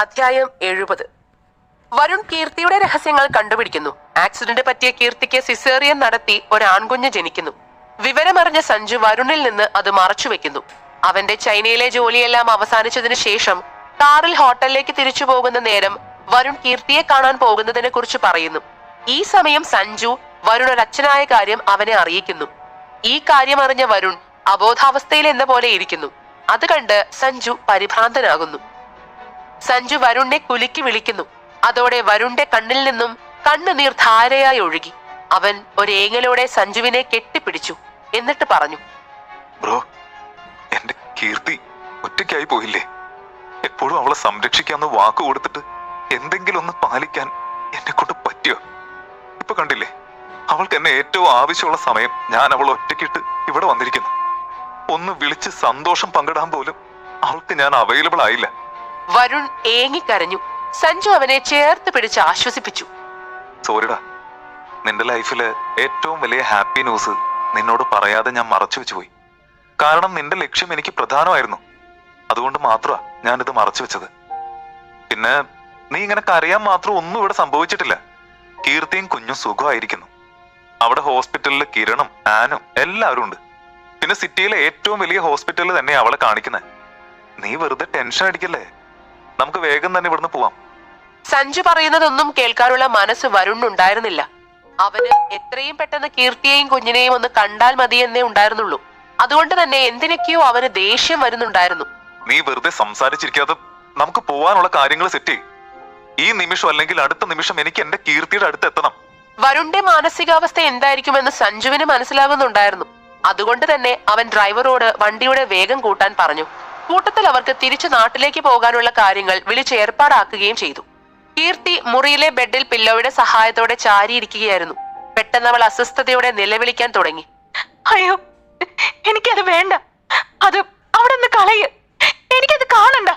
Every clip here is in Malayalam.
അധ്യായം എഴുപത്. വരുൺ കീർത്തിയുടെ രഹസ്യങ്ങൾ കണ്ടുപിടിക്കുന്നു. ആക്സിഡന്റ് പറ്റിയ കീർത്തിക്ക് സിസേറിയൻ നടത്തി ഒരു ആൺകുഞ്ഞ് ജനിക്കുന്നു. വിവരമറിഞ്ഞ സഞ്ജു വരുണിൽ നിന്ന് അത് മറച്ചുവെക്കുന്നു അവന്റെ ചൈനയിലെ ജോലിയെല്ലാം അവസാനിച്ചതിന് ശേഷം കാറിൽ ഹോട്ടലിലേക്ക് തിരിച്ചു പോകുന്ന നേരം വരുൺ കീർത്തിയെ കാണാൻ പോകുന്നതിനെ കുറിച്ച് പറയുന്നു. ഈ സമയം സഞ്ജു വരുൺ ഒരു അച്ഛനായ കാര്യം അവനെ അറിയിക്കുന്നു. ഈ കാര്യം അറിഞ്ഞ വരുൺ അബോധാവസ്ഥയിൽ എന്ന പോലെ ഇരിക്കുന്നു. അത് കണ്ട് സഞ്ജു പരിഭ്രാന്തനാകുന്നു. സഞ്ജു വരുണിനെ കുലുക്കി വിളിക്കുന്നു. അതോടെ വരുണിന്റെ കണ്ണിൽ നിന്നും കണ്ണുനീർ ധാരയായി ഒഴുകി. അവൻ ഒരു ഏങ്ങലോടെ സഞ്ജുവിനെ കെട്ടിപ്പിടിച്ചു. എന്നിട്ട് പറഞ്ഞു ബ്രോ എന്റെ കീർത്തി ഒറ്റയ്ക്കായി പോയില്ലേ? എപ്പോഴും അവളെ സംരക്ഷിക്കാന്ന് വാക്ക് കൊടുത്തിട്ട് എന്തെങ്കിലും ഒന്ന് പാലിക്കാൻ എന്നെ കൊണ്ട് പറ്റിയോ? ഇപ്പൊ കണ്ടില്ലേ അവൾക്ക് എന്നെ ഏറ്റവും ആവശ്യമുള്ള സമയം ഞാൻ അവൾ ഒറ്റയ്ക്കിട്ട് ഇവിടെ വന്നിരിക്കുന്നു. ഒന്ന് വിളിച്ച് സന്തോഷം പങ്കിടാൻ പോലും അവൾക്ക് ഞാൻ അവൈലബിൾ ആയില്ല. വരുൺ ഏങ്ങിക്കരഞ്ഞു. സഞ്ജു അവനെ ചേർത്ത് പിടിച്ച് ആശ്വസിപ്പിച്ചു. സോറിടാ നിന്റെ ലൈഫിൽ ഏറ്റവും വലിയ ഹാപ്പി ന്യൂസ് നിന്നോട് പറയാതെ ഞാൻ മറച്ചു വെച്ചു പോയി കാരണം നിന്റെ ലക്ഷ്യം എനിക്ക് പ്രധാനമായിരുന്നു. അതുകൊണ്ട് മാത്രമാ ഞാനിത് മറച്ചു വെച്ചത്. പിന്നെ നീ ഇങ്ങനെ കരയാൻ മാത്രം ഒന്നും ഇവിടെ സംഭവിച്ചിട്ടില്ല. കീർത്തിയും കുഞ്ഞും സുഖമായിരിക്കുന്നു. അവിടെ ഹോസ്പിറ്റലിൽ കിരണും ആനും എല്ലാവരും ഉണ്ട്. പിന്നെ സിറ്റിയിലെ ഏറ്റവും വലിയ ഹോസ്പിറ്റലിൽ തന്നെ അവളെ കാണിക്കുന്നത് നീ വെറുതെ ടെൻഷൻ അടിക്കല്ലേ? നമുക്ക് വേഗം തന്നെ ഇവിടുന്ന് പോവാം. സഞ്ജു പറയുന്നതൊന്നും കേൾക്കാനുള്ള മനസ്സ് വരുണ്ണുണ്ടായിരുന്നില്ല അവന് എത്രയും പെട്ടെന്ന് കീർത്തിയെയും കുഞ്ഞിനെയും ഒന്ന് കണ്ടാൽ മതി എന്നേ ഉണ്ടായിരുന്നുള്ളൂ. അതുകൊണ്ട് തന്നെ എന്തിനൊക്കെയോ അവന് ദേഷ്യം വരുന്നുണ്ടായിരുന്നു. നീ വെറുതെ സംസാരിച്ചിരിക്കാതെ നമുക്ക് പോവാനുള്ള കാര്യങ്ങൾ സെറ്റ് ചെയ്യും. ഈ നിമിഷം അല്ലെങ്കിൽ അടുത്ത നിമിഷം എനിക്ക് എന്റെ കീർത്തിയുടെ അടുത്ത് എത്തണം. വരുണിന്റെ മാനസികാവസ്ഥ എന്തായിരിക്കുമെന്ന് സഞ്ജുവിന് മനസ്സിലാകുന്നുണ്ടായിരുന്നു അതുകൊണ്ട് തന്നെ അവൻ ഡ്രൈവറോട് വണ്ടിയുടെ വേഗം കൂട്ടാൻ പറഞ്ഞു. കൂട്ടത്തിൽ അവർക്ക് തിരിച്ചു നാട്ടിലേക്ക് പോകാനുള്ള കാര്യങ്ങൾ വിളിച്ച് ഏർപ്പാടാക്കുകയും ചെയ്തു. കീർത്തി മുറിയിലെ ബെഡിൽ പില്ലോയുടെ സഹായത്തോടെ ചാരിയിരിക്കുകയായിരുന്നു. പെട്ടെന്ന് അവൾ അസ്വസ്ഥതയോടെ നിലവിളിക്കാൻ തുടങ്ങി. അയ്യോ എനിക്കത് വേണ്ട. അത് അവിടെ നിന്ന് കളയ. എനിക്കത് കാണണ്ട.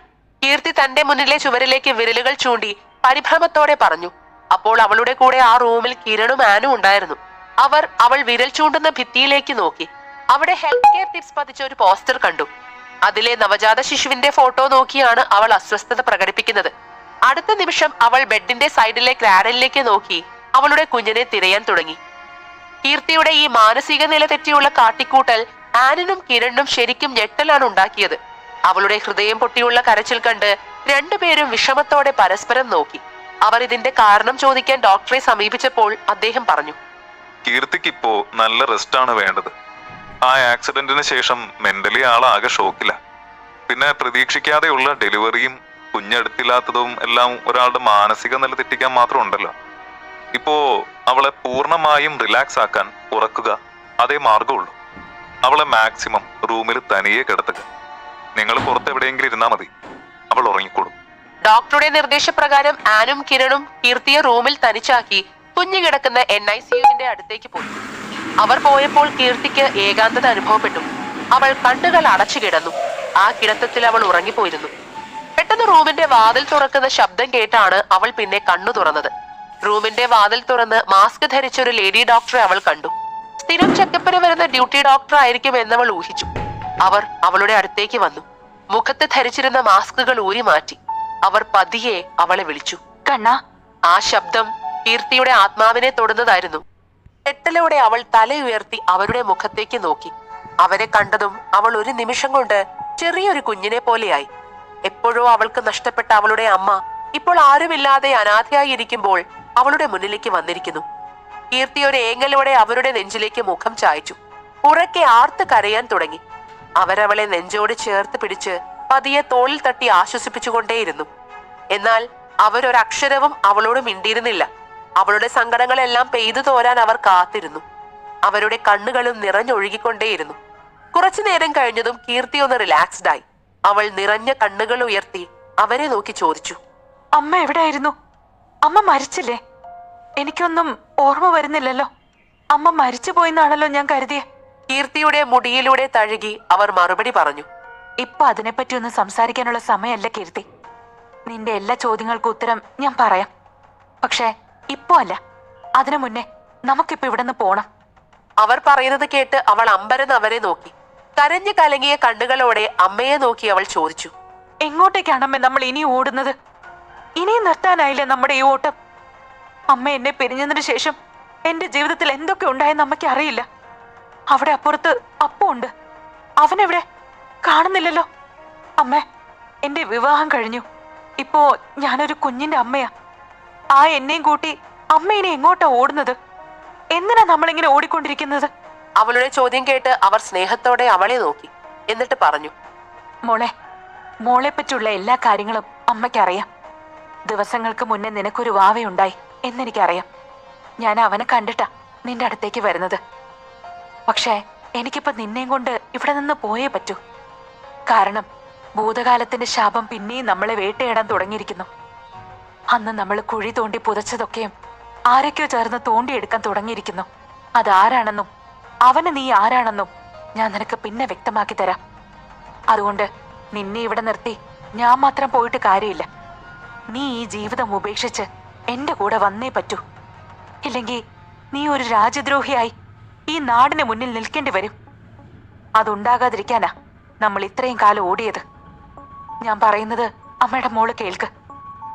കീർത്തി തന്റെ മുന്നിലെ ചുവരിലേക്ക് വിരലുകൾ ചൂണ്ടി പരിഭ്രമത്തോടെ പറഞ്ഞു. അപ്പോൾ അവളുടെ കൂടെ ആ റൂമിൽ കിരണും ആനും ഉണ്ടായിരുന്നു. അവർ അവൾ വിരൽ ചൂണ്ടുന്ന ഭിത്തിയിലേക്ക് നോക്കി. അവിടെ ഹെൽത്ത് കെയർ ടിപ്സ് പതിച്ച ഒരു പോസ്റ്റർ കണ്ടു. അതിലെ നവജാത ശിശുവിന്റെ ഫോട്ടോ നോക്കിയാണ് അവൾ അസ്വസ്ഥത പ്രകടിപ്പിക്കുന്നത്. അടുത്ത നിമിഷം അവൾ ബെഡിന്റെ സൈഡിലെ ക്രാഡലിലേക്ക് നോക്കി. അവളുടെ കുഞ്ഞിനെ തിരയാൻ തുടങ്ങി. കീർത്തിയുടെ ഈ മാനസിക നില തെറ്റിയുള്ള കാട്ടിക്കൂട്ടൽ ആനിനും കിരണിനും ശരിക്കും ഞെട്ടലാണ് ഉണ്ടാക്കിയത്. അവളുടെ ഹൃദയം പൊട്ടിയുള്ള കരച്ചിൽ കണ്ട് രണ്ടുപേരും വിഷമത്തോടെ പരസ്പരം നോക്കി. അവർ ഇതിന്റെ കാരണം ചോദിക്കാൻ ഡോക്ടറെ സമീപിച്ചപ്പോൾ അദ്ദേഹം പറഞ്ഞു. കീർത്തിക്ക് ഇപ്പോ നല്ല റെസ്റ്റ് ആണ് വേണ്ടത്. ആ ആക്സിഡന്റിന് ശേഷം മെന്റലി ആളാകെ ഷോക്കില്ല പിന്നെ പ്രതീക്ഷിക്കാതെയുള്ള ഡെലിവറിയും കുഞ്ഞെടുത്തില്ലാത്തതും എല്ലാം ഒരാളുടെ മാനസിക നില തെറ്റിക്കാൻ മാത്രം ഉണ്ടല്ലോ. ഇപ്പോ അവളെ പൂർണമായും റിലാക്സ് ആക്കാൻ ഉറക്കുക അതേ മാർഗമുള്ളൂ അവളെ മാക്സിമം റൂമിൽ തനിയെ കിടത്തുക. നിങ്ങൾ പുറത്ത് എവിടെയെങ്കിലും ഇരുന്നാ മതി. അവൾ ഉറങ്ങിക്കോളും. ഡോക്ടറുടെ നിർദ്ദേശപ്രകാരം ആനും കിരണും കീർത്തിയെ റൂമിൽ തനിച്ചാക്കി കുഞ്ഞു കിടക്കുന്ന എൻ ഐ സിയുവിന്റെ അടുത്തേക്ക് പോയി. അവർ പോയപ്പോൾ കീർത്തിക്ക് ഏകാന്തത അനുഭവപ്പെട്ടു. അവൾ കണ്ണുകൾ അടച്ചു കിടന്നു. ആ കിടത്തത്തിൽ അവൾ ഉറങ്ങിപ്പോയിരുന്നു. പെട്ടെന്ന് റൂമിന്റെ വാതിൽ തുറക്കുന്ന ശബ്ദം കേട്ടാണ് അവൾ പിന്നെ കണ്ണു തുറന്നത്. റൂമിന്റെ വാതിൽ തുറന്ന് മാസ്ക് ധരിച്ച ഒരു ലേഡി ഡോക്ടറെ അവൾ കണ്ടു. സ്ഥിരം ചെക്കപ്പിന് വരുന്ന ഡ്യൂട്ടി ഡോക്ടർ ആയിരിക്കും എന്നവൾ ഊഹിച്ചു. അവർ അവളുടെ അടുത്തേക്ക് വന്നു. മുഖത്ത് ധരിച്ചിരുന്ന മാസ്കുകൾ ഊരി മാറ്റി. അവർ പതിയെ അവളെ വിളിച്ചു. കണ്ണ. ആ ശബ്ദം കീർത്തിയുടെ ആത്മാവിനെ തൊടുന്നതായിരുന്നു. പെട്ടലോടെ അവൾ തലയുയർത്തി അവരുടെ മുഖത്തേക്ക് നോക്കി. അവരെ കണ്ടതും അവൾ ഒരു നിമിഷം കൊണ്ട് ചെറിയൊരു കുഞ്ഞിനെ പോലെയായി. എപ്പോഴോ അവൾക്ക് നഷ്ടപ്പെട്ട അവളുടെ അമ്മ ഇപ്പോൾ ആരുമില്ലാതെ അനാഥയായി ഇരിക്കുമ്പോൾ അവളുടെ മുന്നിലേക്ക് വന്നിരിക്കുന്നു. കീർത്തി ഒരു ഏങ്ങലോടെ അവരുടെ നെഞ്ചിലേക്ക് മുഖം ചായച്ചു. ഉറക്കെ ആർത്ത് കരയാൻ തുടങ്ങി. അവരവളെ നെഞ്ചോട് ചേർത്ത് പിടിച്ച് പതിയെ തോളിൽ തട്ടി ആശ്വസിപ്പിച്ചുകൊണ്ടേയിരുന്നു. എന്നാൽ അവരൊരക്ഷരവും അവളോട് മിണ്ടിയിരുന്നില്ല. അവളുടെ സങ്കടങ്ങളെല്ലാം പെയ്തു തോരാൻ അവർ കാത്തിരുന്നു. അവരുടെ കണ്ണുകളും നിറഞ്ഞൊഴുകിക്കൊണ്ടേയിരുന്നു. കുറച്ചു നേരം കഴിഞ്ഞതും കീർത്തി ഒന്ന് റിലാക്സ്ഡ് ആയി. അവൾ നിറഞ്ഞ കണ്ണുകൾ ഉയർത്തി അവരെ നോക്കി ചോദിച്ചു. അമ്മ എവിടെയായിരുന്നു? അമ്മ മരിച്ചില്ലേ? എനിക്കൊന്നും ഓർമ്മ വരുന്നില്ലല്ലോ. അമ്മ മരിച്ചു പോയിന്നാണല്ലോ ഞാൻ കരുതിയ. കീർത്തിയുടെ മുടിയിലൂടെ തഴുകി അവർ മറുപടി പറഞ്ഞു. ഇപ്പൊ അതിനെപ്പറ്റി ഒന്നും സംസാരിക്കാനുള്ള സമയമല്ല കീർത്തി. നിന്റെ എല്ലാ ചോദ്യങ്ങൾക്കും ഉത്തരം ഞാൻ പറയാം. പക്ഷേ ഇപ്പോ അല്ല. അതിനു മുന്നേ നമുക്കിപ്പോ ഇവിടെ നിന്ന് പോണം. അവർ പറയുന്നത് കേട്ട് അവൾ അമ്പരന്ന് അവരെ നോക്കി. കരഞ്ഞു കലങ്ങിയ കണ്ണുകളോടെ അമ്മയെ നോക്കി അവൾ ചോദിച്ചു. എങ്ങോട്ടേക്കാണമ്മ നമ്മൾ ഇനി ഓടുന്നത്? ഇനിയും നിർത്താനായില്ല നമ്മുടെ ഈ ഓട്ടം? അമ്മ എന്നെ പിരിഞ്ഞതിന് ശേഷം എന്റെ ജീവിതത്തിൽ എന്തൊക്കെ ഉണ്ടായെന്ന് അമ്മയ്ക്ക് അറിയില്ല. അവിടെ അപ്പുറത്ത് അപ്പുണ്ട് അവനെവിടെ? കാണുന്നില്ലല്ലോ. അമ്മ എന്റെ വിവാഹം കഴിഞ്ഞു. ഇപ്പോ ഞാനൊരു കുഞ്ഞിന്റെ അമ്മയാ. ആ എന്നെയും കൂട്ടി അമ്മ ഇനി എങ്ങോട്ടാ ഓടുന്നത്? എന്തിനാ നമ്മളിങ്ങനെ ഓടിക്കൊണ്ടിരിക്കുന്നത്? അവളുടെ ചോദ്യം കേട്ട് അവർ സ്നേഹത്തോടെ അവളെ നോക്കി. എന്നിട്ട് പറഞ്ഞു. മോളെ മോളെ പറ്റിയുള്ള എല്ലാ കാര്യങ്ങളും അമ്മയ്ക്കറിയാം. ദിവസങ്ങൾക്ക് മുന്നേ നിനക്കൊരു വാവയുണ്ടായി എന്നെനിക്കറിയാം. ഞാൻ അവനെ കണ്ടിട്ടാ നിന്റെ അടുത്തേക്ക് വരുന്നത്. പക്ഷേ എനിക്കിപ്പോ നിന്നെയും കൊണ്ട് ഇവിടെ നിന്ന് പോയേ പറ്റൂ. കാരണം ഭൂതകാലത്തിന്റെ ശാപം പിന്നെയും നമ്മളെ വേട്ടയിടാൻ തുടങ്ങിയിരിക്കുന്നു. അന്ന് നമ്മൾ കുഴി തോണ്ടി പുതച്ചതൊക്കെയും ആരൊക്കെയോ ചേർന്ന് തോണ്ടിയെടുക്കാൻ തുടങ്ങിയിരിക്കുന്നു. അതാരാണെന്നും അവന് നീ ആരാണെന്നും ഞാൻ നിനക്ക് പിന്നെ വ്യക്തമാക്കി തരാം. അതുകൊണ്ട് നിന്നെ ഇവിടെ നിർത്തി ഞാൻ മാത്രം പോയിട്ട് കാര്യമില്ല. നീ ഈ ജീവിതം ഉപേക്ഷിച്ച് എന്റെ കൂടെ വന്നേ പറ്റൂ. ഇല്ലെങ്കിൽ നീ ഒരു രാജ്യദ്രോഹിയായി ഈ നാടിന് മുന്നിൽ നിൽക്കേണ്ടി വരും. അതുണ്ടാകാതിരിക്കാനാ നമ്മൾ ഇത്രയും കാലം ഓടിയത്. ഞാൻ പറയുന്നത് അമ്മയുടെ മോൾ കേൾക്ക്.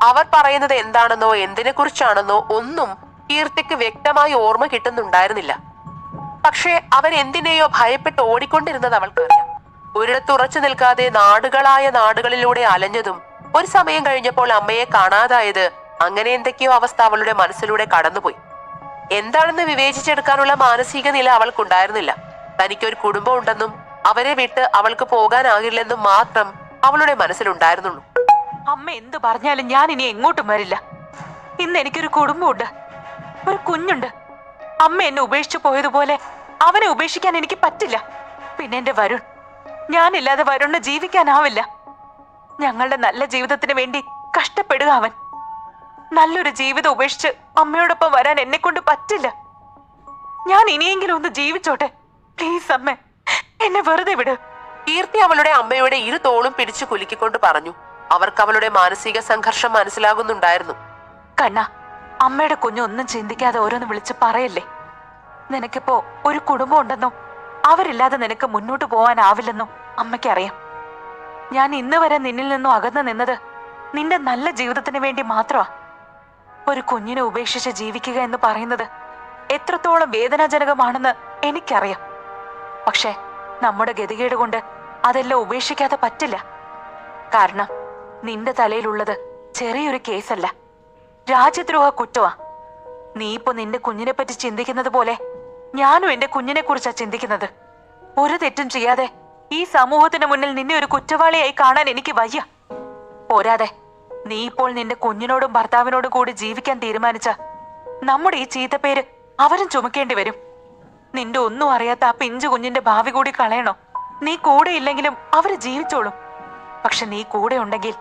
അവർ പറയുന്നത് എന്താണെന്നോ എന്തിനെ കുറിച്ചാണെന്നോ ഒന്നും കീർത്തിക്ക് വ്യക്തമായി ഓർമ്മ കിട്ടുന്നുണ്ടായിരുന്നില്ല. പക്ഷേ അവൻ എന്തിനെയോ ഭയപ്പെട്ട് ഓടിക്കൊണ്ടിരുന്നത് അവൾക്കറിയാം. ഒരിടത്ത് ഉറച്ചു നിൽക്കാതെ നാടുകളായ നാടുകളിലൂടെ അലഞ്ഞതും ഒരു സമയം കഴിഞ്ഞപ്പോൾ അമ്മയെ കാണാതായത് അങ്ങനെ എന്തൊക്കെയോ അവസ്ഥ അവളുടെ മനസ്സിലൂടെ കടന്നുപോയി. എന്താണെന്ന് വിവേചിച്ചെടുക്കാനുള്ള മാനസിക നില അവൾക്കുണ്ടായിരുന്നില്ല. തനിക്കൊരു കുടുംബം ഉണ്ടെന്നും അവരെ വിട്ട് അവൾക്ക് പോകാനാകില്ലെന്നും മാത്രം അവളുടെ മനസ്സിലുണ്ടായിരുന്നുള്ളൂ. അമ്മ എന്ത് പറഞ്ഞാലും ഞാൻ ഇനി എങ്ങോട്ടും വരില്ല. ഇന്ന് എനിക്കൊരു കുടുംബമുണ്ട്. ഒരു കുഞ്ഞുണ്ട്. അമ്മ എന്നെ ഉപേക്ഷിച്ചു പോയതുപോലെ അവനെ ഉപേക്ഷിക്കാൻ എനിക്ക് പറ്റില്ല. പിന്നെ എന്റെ വരുൺ. ഞാനില്ലാതെ വരുണിന് ജീവിക്കാനാവില്ല. ഞങ്ങളുടെ നല്ല ജീവിതത്തിന് വേണ്ടി കഷ്ടപ്പെടുക അവൻ. നല്ലൊരു ജീവിതം ഉപേക്ഷിച്ച് അമ്മയോടൊപ്പം വരാൻ എന്നെ കൊണ്ട് പറ്റില്ല. ഞാൻ ഇനിയെങ്കിലും ഒന്ന് ജീവിച്ചോട്ടെ. പ്ലീസ് അമ്മ എന്നെ വെറുതെ വിട്. കീർത്തി അവളുടെ അമ്മയുടെ ഇരു തോളും പിടിച്ചു കുലുക്കിക്കൊണ്ട് പറഞ്ഞു. അവർക്ക് അവളുടെ മാനസിക സംഘർഷം മനസ്സിലാകുന്നുണ്ടായിരുന്നു. കണ്ണ അമ്മയുടെ കുഞ്ഞു ഒന്നും ചിന്തിക്കാതെ ഓരോന്ന് വിളിച്ച് പറയല്ലേ? നിനക്കിപ്പോ ഒരു കുടുംബം ഉണ്ടെന്നും? അവരില്ലാതെ നിനക്ക് മുന്നോട്ട് പോവാനാവില്ലെന്നും? അമ്മയ്ക്കറിയാം. ഞാൻ ഇന്ന് വരെ നിന്നിൽ നിന്നും അകന്നു നിന്നത് നിന്റെ നല്ല ജീവിതത്തിന് വേണ്ടി മാത്രമാ. ഒരു കുഞ്ഞിനെ ഉപേക്ഷിച്ച് ജീവിക്കുക എന്ന് പറയുന്നത് എത്രത്തോളം വേദനാജനകമാണെന്ന് എനിക്കറിയാം. പക്ഷേ നമ്മുടെ ഗതികേട് കൊണ്ട് അതെല്ലാം ഉപേക്ഷിക്കാതെ പറ്റില്ല. കാരണം നിന്റെ തലയിലുള്ളത് ചെറിയൊരു കേസല്ല. രാജ്യദ്രോഹ കുറ്റമാ നീ ഇപ്പൊ നിന്റെ കുഞ്ഞിനെ പറ്റി ചിന്തിക്കുന്നത് പോലെ ഞാനും എന്റെ കുഞ്ഞിനെ കുറിച്ചാ ചിന്തിക്കുന്നത്. ഒരു തെറ്റും ചെയ്യാതെ ഈ സമൂഹത്തിന് മുന്നിൽ നിന്നെ ഒരു കുറ്റവാളിയായി കാണാൻ എനിക്ക് വയ്യ. പോരാതെ നീ ഇപ്പോൾ നിന്റെ കുഞ്ഞിനോടും ഭർത്താവിനോടും കൂടി ജീവിക്കാൻ തീരുമാനിച്ച നമ്മുടെ ഈ ചീത്തപ്പേര് അവരും ചുമക്കേണ്ടി വരും. നിന്റെ ഒന്നും അറിയാത്ത ആ പിഞ്ചു കുഞ്ഞിന്റെ ഭാവി കൂടി കളയണോ? നീ കൂടെ ഇല്ലെങ്കിലും അവർ ജീവിച്ചോളും. പക്ഷെ നീ കൂടെ ഉണ്ടെങ്കിൽ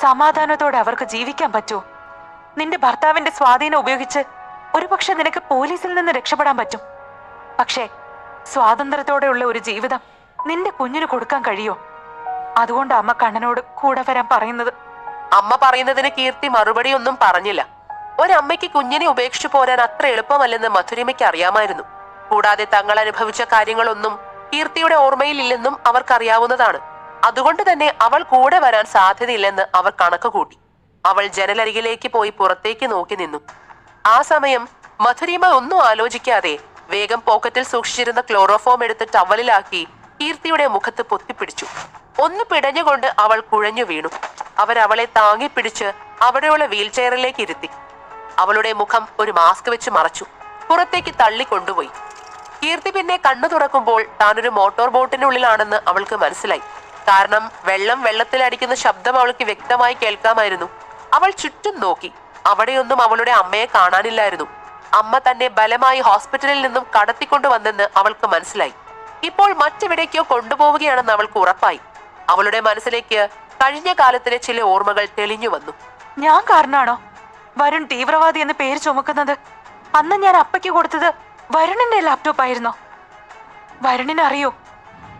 സമാധാനത്തോടെ അവർക്ക് ജീവിക്കാൻ പറ്റുമോ നിന്റെ ഭർത്താവിന്റെ സ്വാധീനം ഉപയോഗിച്ച് ഒരുപക്ഷെ നിനക്ക് പോലീസിൽ നിന്ന് രക്ഷപ്പെടാൻ പറ്റും. പക്ഷേ സ്വാതന്ത്ര്യത്തോടെയുള്ള ഒരു ജീവിതം നിന്റെ കുഞ്ഞിന് കൊടുക്കാൻ കഴിയോ? അതുകൊണ്ട് അമ്മ കണ്ണനോട് കൂടെ വരാൻ പറയുന്നത്. അമ്മ പറയുന്നതിന് കീർത്തി മറുപടി ഒന്നും പറഞ്ഞില്ല. ഒരമ്മയ്ക്ക് കുഞ്ഞിനെ ഉപേക്ഷിച്ചു പോരാൻ അത്ര എളുപ്പമല്ലെന്ന് മധുരിമയ്ക്ക് അറിയാമായിരുന്നു. കൂടാതെ തങ്ങൾ അനുഭവിച്ച കാര്യങ്ങളൊന്നും കീർത്തിയുടെ ഓർമ്മയിലില്ലെന്നും അവർക്കറിയാവുന്നതാണ്. അതുകൊണ്ട് തന്നെ അവൾ കൂടെ വരാൻ സാധ്യതയില്ലെന്ന് അവർ കണക്ക് കൂട്ടി. അവൾ ജനലരികിലേക്ക് പോയി പുറത്തേക്ക് നോക്കി നിന്നു. ആ സമയം മധുരിമ ഒന്നും ആലോചിക്കാതെ വേഗം പോക്കറ്റിൽ സൂക്ഷിച്ചിരുന്ന ക്ലോറോഫോം എടുത്ത് ടവലിലാക്കി കീർത്തിയുടെ മുഖത്ത് പൊത്തിപ്പിടിച്ചു. ഒന്ന് പിടഞ്ഞുകൊണ്ട് അവൾ കുഴഞ്ഞു വീണു. അവരവളെ താങ്ങി പിടിച്ച് അവിടെയുള്ള വീൽചെയറിലേക്ക് ഇരുത്തി. അവളുടെ മുഖം ഒരു മാസ്ക് വെച്ച് മറച്ചു. പുറത്തേക്ക് തള്ളിക്കൊണ്ടുപോയി. കീർത്തി പിന്നെ കണ്ണു തുറക്കുമ്പോൾ താനൊരു മോട്ടോർ ബോട്ടിനുള്ളിലാണെന്ന് അവൾക്ക് മനസ്സിലായി. കാരണം വെള്ളം വെള്ളത്തിലടിക്കുന്ന ശബ്ദം അവൾക്ക് വ്യക്തമായി കേൾക്കാമായിരുന്നു. അവൾ ചുറ്റും നോക്കി. അവിടെയൊന്നും അവളുടെ അമ്മയെ കാണാനില്ലായിരുന്നു. അമ്മ തന്നെ ബലമായി ഹോസ്പിറ്റലിൽ നിന്നും കടത്തിക്കൊണ്ടുവന്നെന്ന് അവൾക്ക് മനസ്സിലായി. ഇപ്പോൾ മറ്റെവിടേക്കോ കൊണ്ടുപോവുകയാണെന്ന് അവൾക്ക് ഉറപ്പായി. അവളുടെ മനസ്സിലേക്ക് കഴിഞ്ഞ കാലത്തിലെ ചില ഓർമ്മകൾ തെളിഞ്ഞു വന്നു. ഞാൻ കാരണാണോ വരുൺ തീവ്രവാദി എന്ന് പേര് ചുമക്കുന്നത്. അന്ന് ഞാൻ അപ്പയ്ക്ക് കൊടുത്തത് വരുണിന്റെ ലാപ്ടോപ്പ് ആയിരുന്നോ? വരുണിന് അറിയോ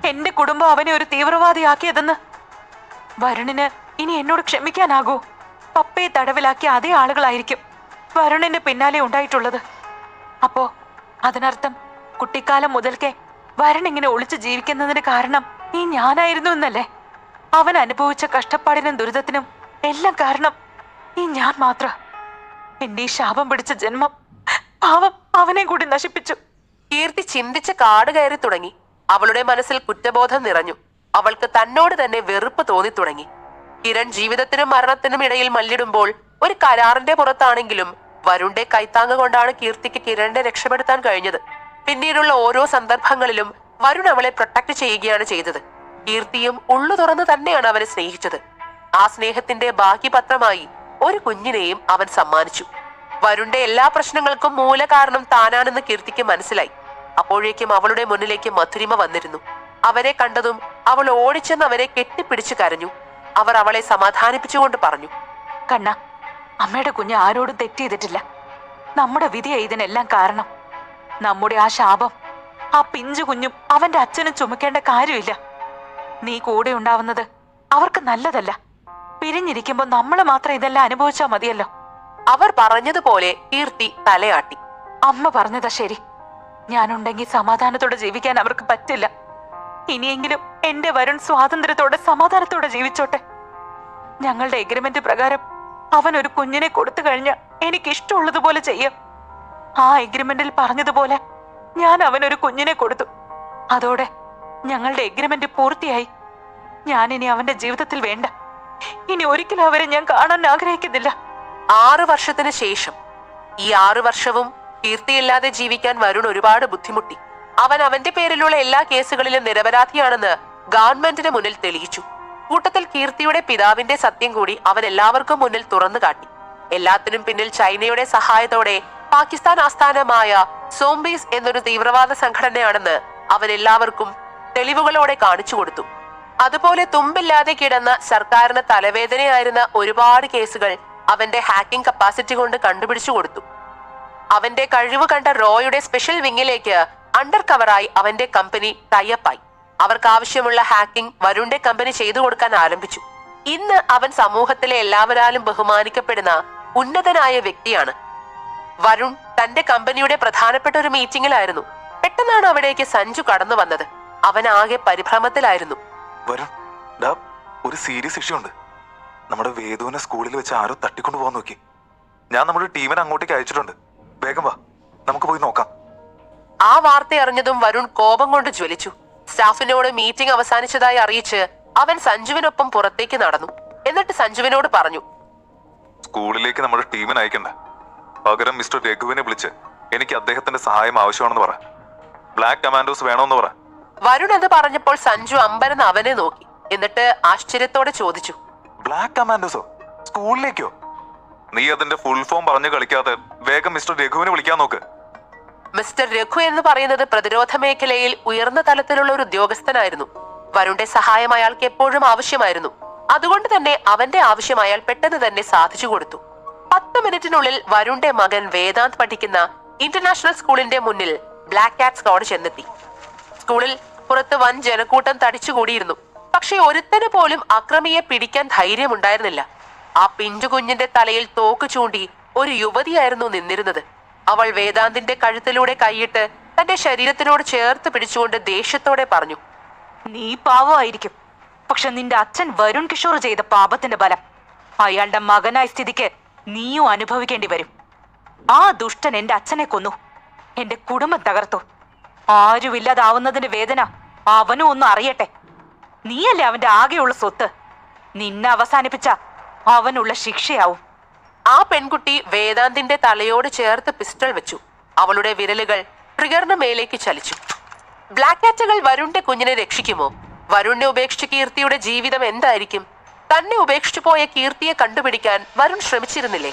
എന്റെ കുടുംബം അവനെ ഒരു തീവ്രവാദിയാക്കിയതെന്ന്. വരുണിന് ഇനി എന്നോട് ക്ഷമിക്കാനാകൂ. പപ്പയെ തടവിലാക്കിയ അതേ ആളുകളായിരിക്കും വരുണിന്റെ പിന്നാലെ ഉണ്ടായിട്ടുള്ളത്. അപ്പോ അതിനർത്ഥം കുട്ടിക്കാലം മുതൽക്കേ വരൺ ഇങ്ങനെ ഒളിച്ചു ജീവിക്കുന്നതിന് കാരണം ഈ ഞാനായിരുന്നു എന്നല്ലേ? അവൻ അനുഭവിച്ച കഷ്ടപ്പാടിനും ദുരിതത്തിനും എല്ലാം കാരണം ഈ ഞാൻ മാത്രം. എന്റെ ഈ ശാപം പിടിച്ച ജന്മം പാവം അവനെ കൂടി നശിപ്പിച്ചു. കീർത്തി ചിന്തിച്ച് കാട് കയറി തുടങ്ങി. അവളുടെ മനസ്സിൽ കുറ്റബോധം നിറഞ്ഞു. അവൾക്ക് തന്നോട് തന്നെ വെറുപ്പ് തോന്നി തുടങ്ങി കിരൺ ജീവിതത്തിനും മരണത്തിനും ഇടയിൽ മല്ലിടുമ്പോൾ ഒരു കരാറിന്റെ പുറത്താണെങ്കിലും വരുണിന്റെ കൈത്താങ്ങ് കൊണ്ടാണ് കീർത്തിക്ക് കിരണിനെ രക്ഷപ്പെടുത്താൻ കഴിഞ്ഞത്. പിന്നീടുള്ള ഓരോ സന്ദർഭങ്ങളിലും വരുൺ അവളെ പ്രൊട്ടക്ട് ചെയ്യുകയാണ് ചെയ്തത്. കീർത്തിയും ഉള്ളു തുറന്ന് തന്നെയാണ് അവനെ സ്നേഹിച്ചത്. ആ സ്നേഹത്തിന്റെ ബാക്കി പത്രമായി ഒരു കുഞ്ഞിനെയും അവൻ സമ്മാനിച്ചു. വരുണിന്റെ എല്ലാ പ്രശ്നങ്ങൾക്കും മൂലകാരണം താനാണെന്ന് കീർത്തിക്ക് മനസ്സിലായി. അപ്പോഴേക്കും അവളുടെ മുന്നിലേക്ക് മധുരിമ വന്നിരുന്നു. അവരെ കണ്ടതും അവൾ ഓടിച്ചെന്ന് അവരെ കെട്ടിപ്പിടിച്ചു കരഞ്ഞു. അവർ അവളെ സമാധാനിപ്പിച്ചുകൊണ്ട് പറഞ്ഞു കണ്ണ അമ്മയുടെ കുഞ്ഞ് ആരോടും തെറ്റ് ചെയ്തിട്ടില്ല. നമ്മുടെ വിധിയെ ഇതിനെല്ലാം കാരണം. നമ്മുടെ ആ ശാപം ആ പിഞ്ചു കുഞ്ഞും അവന്റെ അച്ഛനും ചുമക്കേണ്ട കാര്യമില്ല. നീ കൂടെ ഉണ്ടാവുന്നത് അവർക്ക് നല്ലതല്ല. പിരിഞ്ഞിരിക്കുമ്പോ നമ്മൾ മാത്രം ഇതെല്ലാം അനുഭവിച്ചാ മതിയല്ലോ. അവർ പറഞ്ഞതുപോലെ കീർത്തി തലയാട്ടി. അമ്മ പറഞ്ഞതാ ശരി. ഞാനുണ്ടെങ്കിൽ സമാധാനത്തോടെ ജീവിക്കാൻ അവർക്ക് പറ്റില്ല. ഇനിയെങ്കിലും എന്റെ വരുൺ സ്വാതന്ത്ര്യത്തോടെ സമാധാനത്തോടെ ജീവിച്ചോട്ടെ. ഞങ്ങളുടെ എഗ്രിമെന്റ് പ്രകാരം അവൻ ഒരു കുഞ്ഞിനെ കൊടുത്തു കഴിഞ്ഞാൽ എനിക്ക് ഇഷ്ടമുള്ളതുപോലെ ചെയ്യാം. ആ എഗ്രിമെന്റിൽ പറഞ്ഞതുപോലെ ഞാൻ അവൻ ഒരു കുഞ്ഞിനെ കൊടുത്തു. അതോടെ ഞങ്ങളുടെ എഗ്രിമെന്റ് പൂർത്തിയായി. ഞാൻ ഇനി അവന്റെ ജീവിതത്തിൽ വേണ്ട. ഇനി ഒരിക്കലും അവരെ ഞാൻ കാണാൻ ആഗ്രഹിക്കുന്നില്ല. ആറു വർഷത്തിന് ശേഷം ഈ ആറു വർഷവും കീർത്തിയില്ലാതെ ജീവിക്കാൻ വരുൺ ഒരുപാട് ബുദ്ധിമുട്ടി. അവൻ അവന്റെ പേരിലുള്ള എല്ലാ കേസുകളിലും നിരപരാധിയാണെന്ന് ഗവൺമെന്റിന് മുന്നിൽ തെളിയിച്ചു. കൂട്ടത്തിൽ കീർത്തിയുടെ പിതാവിന്റെ സത്യം കൂടി അവൻ എല്ലാവർക്കും മുന്നിൽ തുറന്നു കാട്ടി. എല്ലാത്തിനും പിന്നിൽ ചൈനയുടെ സഹായത്തോടെ പാകിസ്ഥാൻ ആസ്ഥാനമായ സോംബീസ് എന്നൊരു തീവ്രവാദ സംഘടനയാണെന്ന് അവൻ എല്ലാവർക്കും തെളിവുകളോടെ കാണിച്ചു കൊടുത്തു. അതുപോലെ തുമ്പില്ലാതെ കിടന്ന സർക്കാരിന് തലവേദനയായിരുന്ന ഒരുപാട് കേസുകൾ അവന്റെ ഹാക്കിംഗ് കപ്പാസിറ്റി കൊണ്ട് കണ്ടുപിടിച്ചു കൊടുത്തു. അവന്റെ കഴിവ് കണ്ട റോയുടെ സ്പെഷ്യൽ വിങ്ങിലേക്ക് അണ്ടർ കവറായി അവന്റെ കമ്പനി ടൈപ്പായി അവർക്ക് ആവശ്യമുള്ള ഹാക്കിംഗ് വരുണിന്റെ കമ്പനി ചെയ്തു കൊടുക്കാൻ ആരംഭിച്ചു. ഇന്ന് അവൻ സമൂഹത്തിലെ എല്ലാവരാലും ബഹുമാനിക്കപ്പെടുന്ന ഉന്നതനായ വ്യക്തിയാണ്. വരുൺ തന്റെ കമ്പനിയുടെ പ്രധാനപ്പെട്ട ഒരു മീറ്റിംഗിലായിരുന്നു. പെട്ടെന്നാണ് അവിടേക്ക് സഞ്ജു കടന്നു വന്നത്. അവൻ ആകെ പരിഭ്രമത്തിലായിരുന്നു. വരുൺ ഒരു സീരിയസ് ഇഷ്യൂ ഉണ്ട്. നമ്മുടെ വേദുവിനെ സ്കൂളിൽ വെച്ച് ആരോ തട്ടിക്കൊണ്ടു പോകാൻ നോക്കി. ഞാൻ നമ്മുടെ ടീമിനെ അങ്ങോട്ടേക്ക് അയച്ചിട്ടുണ്ട്. വേഗം വാ. നമുക്ക് പോയി നോക്കാം. ആ വാർത്ത അറിഞ്ഞതും വരുൺ കോപം കൊണ്ട് ജ്വലിച്ചു. സ്റ്റാഫിനോട് മീറ്റിംഗ് അവസാനിച്ചതായി അറിയിച്ച് അവൻ സഞ്ജുവിനൊപ്പം പുറത്തേക്ക് നടന്നു. എന്നിട്ട് സഞ്ജുവിനോട് പറഞ്ഞു സ്കൂളിലേക്ക് നമ്മുടെ ടീമിനെ അയക്കണ്ട. പകരം മിസ്റ്റർ രഘുവിനെ വിളിച്ച് എനിക്ക് അദ്ദേഹത്തിന്റെ സഹായം ആവശ്യമാണെന്ന് പറ. ബ്ലാക്ക് കമാൻഡോസ് വേണമെന്ന് പറ. വരുൺ എന്ന് പറഞ്ഞപ്പോൾ സഞ്ജു അമ്പരന്ന് അവനെ നോക്കി. എന്നിട്ട് ആശ്ചര്യത്തോടെ ചോദിച്ചു ബ്ലാക്ക് കമാൻഡോസോ? സ്കൂളിലേക്കോ? നീ അതിന്റെ ഫുൾ ഫോം പറഞ്ഞു കളിക്കാതെ വേഗം മിസ്റ്റർ രഘുവിനെ വിളിക്കാൻ നോക്ക്. മിസ്റ്റർ രഘു എന്ന് പറയുന്നത് പ്രതിരോധ മേഖലയിൽ ഉയർന്ന തലത്തിലുള്ള ഒരു ഉദ്യോഗസ്ഥനായിരുന്നു. വരുണിന്റെ സഹായം അയാൾക്ക് എപ്പോഴും ആവശ്യമായിരുന്നു. അതുകൊണ്ട് തന്നെ അവന്റെ ആവശ്യം അയാൾ പെട്ടെന്ന് തന്നെ സാധിച്ചു കൊടുത്തു. പത്ത് മിനിറ്റിനുള്ളിൽ വരുണിന്റെ മകൻ വേദാന്ത് പഠിക്കുന്ന ഇന്റർനാഷണൽ സ്കൂളിന്റെ മുന്നിൽ ബ്ലാക്ക് കാറ്റ് സ്ക്വാഡ് ചെന്നെത്തി. സ്കൂളിൽ പുറത്ത് വൻ ജനക്കൂട്ടം തടിച്ചുകൂടിയിരുന്നു. പക്ഷെ ഒരുത്തന് പോലും അക്രമിയെ പിടിക്കാൻ ധൈര്യമുണ്ടായിരുന്നില്ല. ആ പിഞ്ചു കുഞ്ഞിന്റെ തലയിൽ തോക്ക് ചൂണ്ടി ഒരു യുവതിയായിരുന്നു നിന്നിരുന്നത്. അവൾ വേദാന്തിന്റെ കഴുത്തിലൂടെ കൈയിട്ട് തന്റെ ശരീരത്തിനോട് ചേർത്ത് പിടിച്ചുകൊണ്ട് ദേഷ്യത്തോടെ പറഞ്ഞു നീ പാവമായിരിക്കും. പക്ഷെ നിന്റെ അച്ഛൻ വരുൺ കിഷോർ ചെയ്ത പാപത്തിന്റെ ബലം. അയാളുടെ മകനായ സ്ഥിതിക്ക് നീയും അനുഭവിക്കേണ്ടി വരും. ആ ദുഷ്ടൻ എന്റെ അച്ഛനെ കൊന്നു. എന്റെ കുടുംബം തകർത്തു. ആരുമില്ലാതാവുന്നതിന്റെ വേദന അവനും ഒന്നും അറിയട്ടെ. നീയല്ലേ അവന്റെ ആകെയുള്ള സ്വത്ത്. നിന്നെ അവസാനിപ്പിച്ച അവനുള്ള ശിക്ഷയാവും. ആ പെൺകുട്ടി വേദാന്തിന്റെ തലയോട് ചേർത്ത് പിസ്റ്റൾ വെച്ചു. അവളുടെ വിരലുകൾ ട്രിഗറിന് മേലേക്ക് ചലിച്ചു. ബ്ലാക്ക് കാറ്റുകൾ വരുണിന്റെ കുഞ്ഞിനെ രക്ഷിക്കുമോ? വരുണിനെ ഉപേക്ഷിച്ച കീർത്തിയുടെ ജീവിതം എന്തായിരിക്കും? തന്നെ ഉപേക്ഷിച്ചു പോയ കീർത്തിയെ കണ്ടുപിടിക്കാൻ വരുൺ ശ്രമിച്ചിരുന്നില്ലേ?